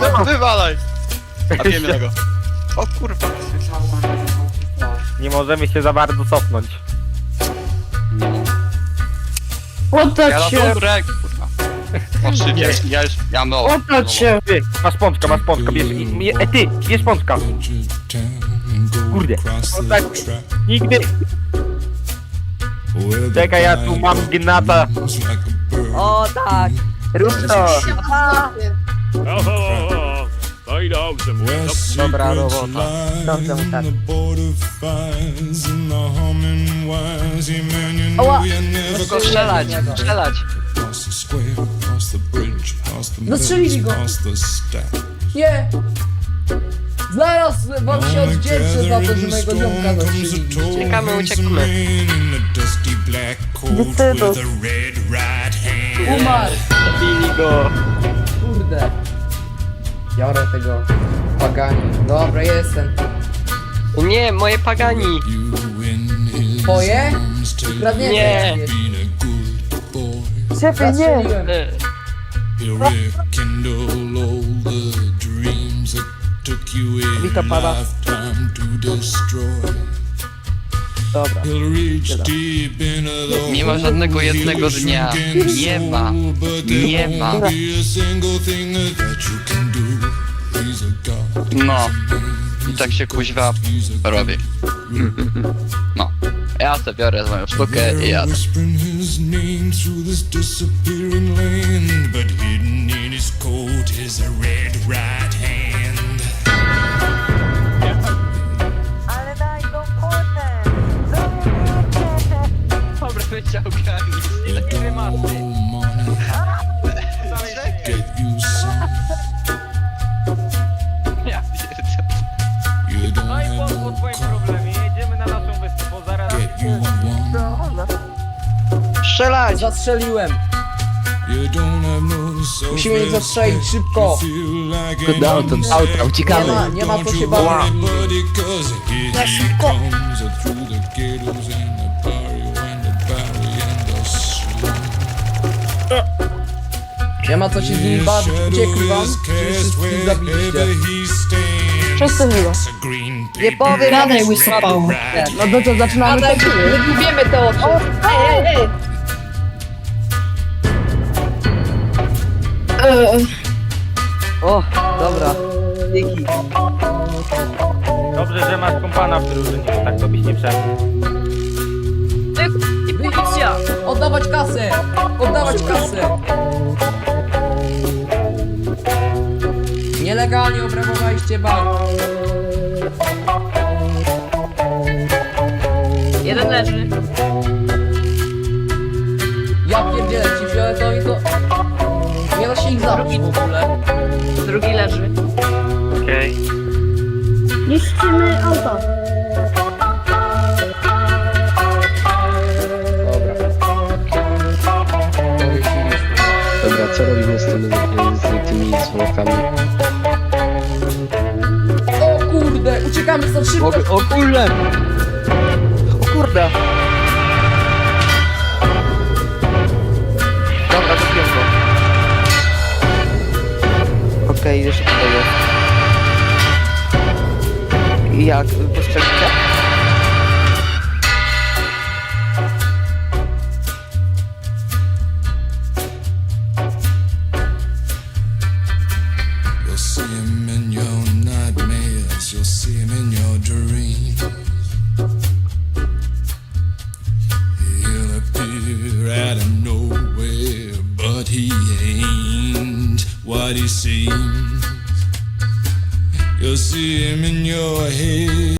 No, wywalaj! A wiem jednego. O kurwa. Nie możemy się za bardzo cofnąć. Oddać Ja się! na kurwa. O ja już, ja mam mało. Oddać się! Ty, masz pączka, masz pączka, bierz, i- mi- e, ty, bierz pączka. Kurde, oddać, nigdy, czekaj, ja tu mam gnata. O tak! Rób to. No i dobrze, Dobra robota. Dobrze mu tak. Oła! Tylko strzelać, strzelać. No strzelili go. Nie! Zaraz wam się odwdzięczę za to, że mojego ziomka zastrzelili. Uciekamy, uciekamy. Decydus. Umarł! Zabili go. Kurde. Biorę tego pagani. Dobra, jestem. Nie, moje pagani. Twoje? Kradniecie Nie. jakieś. Szefie, nie! Zastrzeliłem. E, He'll rekindle all the dreams that took you a Wita pada. lifetime to destroy. Dobra. He'll reach deep into the Nie ma żadnego jednego dnia. Nie ma. Nie ma. Be a single thing that you can do. He's a god. No. I tak się kuźwa robi. No. Ja se biorę moją sztukę i jadę. His name through this disappearing land, but hidden in his coat is a red right wyciągaj. It don't morning get you some. Ja pierdolę. You don't No i po, po twoim car, problemie, jedziemy na naszą wyspę, bo zaraz... get you one. Strzelać! Zastrzeliłem. You don't have no self Musimy ich zastrzelić szybko. Do auta, do auta, uciekamy. Nie ma, nie ma co się bawić. Na szybko. Nie ma co się z nimi bawić. Uciekli wam? Czy wszystkich zabiliście? Wszyscy chyba. Nie powiem! Gadaj, łysopało. No to co, zaczynamy Gadaj, tak? nie gubiemy te oczy. Ej, ej, ej. Eee, O, dobra. Dzięki. Dobrze, że masz kompana w drużynie, tak to byś nie wszedł. Policja! Oddawać kasę! Oddawać kasę! Nielegalnie obrabowaliście bank. Jeden leży, Ja pierdzielę, ci fioletowi to... Nie da się ich zabić w ogóle. drugi leży. Okej. niszczymy auto. Dobra. Co robimy z, tym, z tymi zwłokami? O kurde! Uciekamy stąd szybko! O, o kurde! O kurde! Dobra, kupiłem go. Okej, jeszcze tutaj jest. Jak? Postrzelicie? You'll see him in your nightmares, you'll see him in your dreams. He'll appear out of nowhere, but he ain't what he seems. You'll see him in your head.